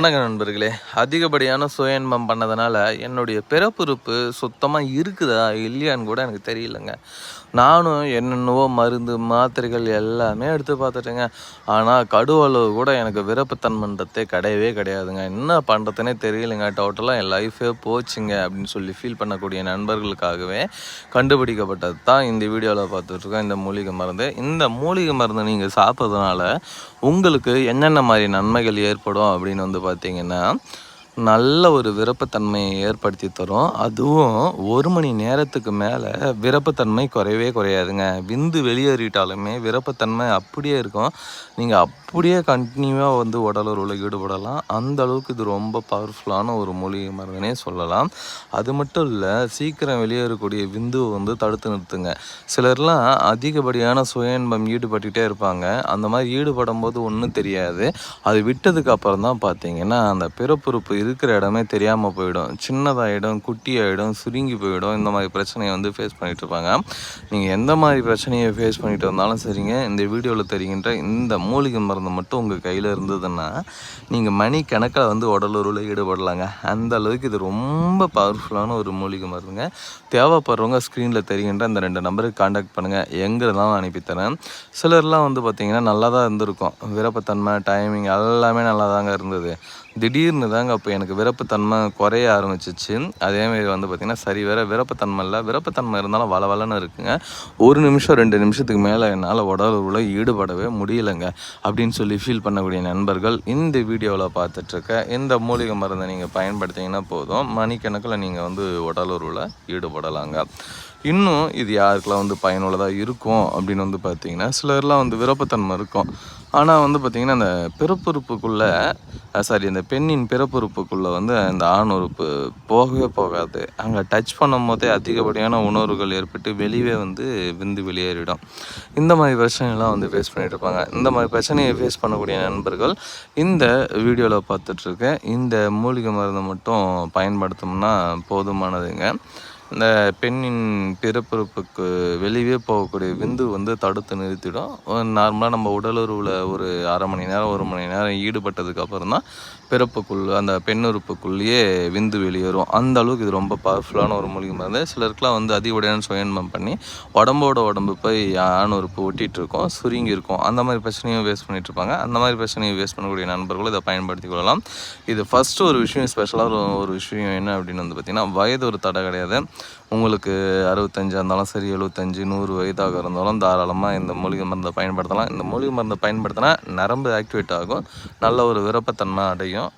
வணக்கம் நண்பர்களே. அதிகப்படியான சுயன்பம் பண்ணதுனால என்னுடைய பிறப்புறுப்பு சுத்தமாக இருக்குதா இல்லையான்னு கூட எனக்கு தெரியலங்க. நானும் என்னென்னவோ மருந்து மாத்திரைகள் எல்லாமே எடுத்து பார்த்துட்டேங்க. ஆனால் கடுவளவு கூட எனக்கு விருப்பத்தன்மன்றத்தே கிடையவே கிடையாதுங்க. என்ன பண்ணுறதுனே தெரியலைங்க. டோட்டலாக என் லைஃபே போச்சுங்க அப்படின்னு சொல்லி ஃபீல் பண்ணக்கூடிய நண்பர்களுக்காகவே கண்டுபிடிக்கப்பட்டது தான் இந்த வீடியோவில் பார்த்துட்ருக்கோம். இந்த மூலிகை மருந்து. இந்த மூலிகை மருந்து நீங்கள் சாப்பிட்றதுனால உங்களுக்கு என்னென்ன மாதிரி நன்மைகள் ஏற்படும் அப்படின்னு வந்து பார்த்தீங்கன்னா நல்ல ஒரு விருப்பத்தன்மையை ஏற்படுத்தி தரும். அதுவும் ஒரு மணி நேரத்துக்கு மேலே விருப்பத்தன்மை குறையவே குறையாதுங்க. விந்து வெளியேறிட்டாலுமே விருப்பத்தன்மை அப்படியே இருக்கும். நீங்கள் அப்படியே கண்டினியூவாக வந்து உடலுறவில் ஈடுபடலாம். அந்த அளவுக்கு இது ரொம்ப பவர்ஃபுல்லான ஒரு மூலிகை மருந்துனே சொல்லலாம். அது மட்டும் இல்லை சீக்கிரம் வெளியேறக்கூடிய விந்துவை வந்து தடுத்து நிறுத்துங்க. சிலர்லாம் அதிகப்படியான சுய இன்பம் ஈடுபட்டுகிட்டே இருப்பாங்க. அந்த மாதிரி ஈடுபடும் போது ஒன்றும் தெரியாது. அது விட்டதுக்கு அப்புறம் தான் பார்த்தீங்கன்னா அந்த பிறப்புறுப்பு இருக்கிற இடமே தெரியாமல் போயிடும். சின்னதாகிடும் குட்டியாகிடும் சுருங்கி போயிடும். இந்த மாதிரி பிரச்சனையை வந்து ஃபேஸ் பண்ணிட்டு இருப்பாங்க. நீங்கள் எந்த மாதிரி பிரச்சனையை ஃபேஸ் பண்ணிட்டு வந்தாலும் சரிங்க. இந்த வீடியோவில் தெரிகின்ற இந்த மூலிகை மருந்து மட்டும் உங்கள் கையில் இருந்ததுன்னா நீங்கள் மணி கணக்கில் வந்து உடலுறவில் ஈடுபடலாங்க. அந்த அளவுக்கு இது ரொம்ப பவர்ஃபுல்லான ஒரு மூலிகை மருந்துங்க. தேவைப்படுறவங்க ஸ்க்ரீனில் தெரிகின்ற அந்த ரெண்டு நம்பருக்கு காண்டாக்ட் பண்ணுங்கள் எங்கே இருந்தாலும் அனுப்பித்தரேன் சிலர்லாம் வந்து பார்த்திங்கன்னா நல்லா தான் இருந்திருக்கும். விருப்பத்தன்மை டைமிங் எல்லாமே நல்லா தாங்க இருந்தது. திடீர்னு தாங்க அப்போ எனக்கு விருப்பத்தன்மை குறைய ஆரம்பிச்சிச்சு. அதேமாரி வந்து பார்த்திங்கன்னா சரி வேற விருப்பத்தன்மை இல்லை. விருப்பத்தன்மை இருந்தாலும் வள வளன்னு இருக்குங்க. ஒரு நிமிஷம் ரெண்டு நிமிஷத்துக்கு மேலே என்னால் உடலுறவில் ஈடுபடவே முடியலைங்க அப்படின்னு சொல்லி ஃபீல் பண்ணக்கூடிய நண்பர்கள் இந்த வீடியோவில் பார்த்துட்ருக்க இந்த மூலிகை மருந்தை நீங்கள் பயன்படுத்திங்கன்னா போதும். மணிக்கணக்கில் நீங்கள் வந்து உடலுறவில் ஈடுபடலாங்க. இன்னும் இது யாருக்கெல்லாம் வந்து பயனுள்ளதாக இருக்கும் அப்படின்னு வந்து பார்த்தீங்கன்னா சிலர்லாம் வந்து விருப்பத்தன்மை இருக்கும். ஆனால் வந்து பார்த்திங்கன்னா அந்த பிறப்புறுப்புக்குள்ளே சாரி அந்த பெண்ணின் பிறப்புறுப்புக்குள்ளே வந்து அந்த ஆண் உறுப்பு போகவே போகாது. அங்கே டச் பண்ணும் போதே அதிகப்படியான உணர்வுகள் ஏற்பட்டு வெளியே வந்து விந்து வெளியேறிடும். இந்த மாதிரி பிரச்சனைலாம் வந்து ஃபேஸ் பண்ணிகிட்டு இருப்பாங்க. இந்த மாதிரி பிரச்சனையை ஃபேஸ் பண்ணக்கூடிய நண்பர்கள் இந்த வீடியோவில் பார்த்துட்ருக்கேன் இந்த மூலிகை மருந்தை மட்டும் பயன்படுத்தோம்னா போதுமானதுங்க. இந்த பெண்ணின் பிறப்புறுப்புக்கு வெளியே போகக்கூடிய விந்து வந்து தடுத்து நிறுத்திடும். நார்மலாக நம்ம உடலுறவில் ஒரு அரை மணி நேரம் ஒரு மணி நேரம் ஈடுபட்டதுக்கப்புறம் தான் பிறப்புக்குள் அந்த பெண்ணுறுப்புக்குள்ளேயே விந்து வெளியேறும். அந்த அளவுக்கு இது ரொம்ப பவர்ஃபுல்லான ஒரு மூலிகை மருந்து. சிலருக்குலாம் வந்து அதிகப்படியான சுயன்மம் பண்ணி உடம்போட உடம்பு போய் ஆண் உறுப்பு ஒட்டிகிட்டு இருக்கும் சுருங்கி இருக்கும் அந்த மாதிரி பிரச்சனையும் வேஸ்ட் பண்ணிகிட்டு இருப்பாங்க அந்த மாதிரி பிரச்சனையும் வேஸ்ட் பண்ணக்கூடிய நண்பர்களும் இதை பயன்படுத்தி கொள்ளலாம். இது ஃபஸ்ட்டு ஒரு விஷயம் ஸ்பெஷலாக ஒரு விஷயம் என்ன அப்படின்னு வந்து பார்த்திங்கன்னா வயது ஒரு தடை கிடையாது. உங்களுக்கு அறுபத்தஞ்சு இருந்தாலும் சரி எழுபத்தஞ்சு நூறு வயதாக இருந்தாலும் தாராளமாக இந்த மூலிகை மருந்தை பயன்படுத்தலாம். இந்த மூலிகை மருந்தை பயன்படுத்தினா நரம்பு ஆக்டிவேட் ஆகும். நல்ல ஒரு விருப்பத்தன்மை அடையும்.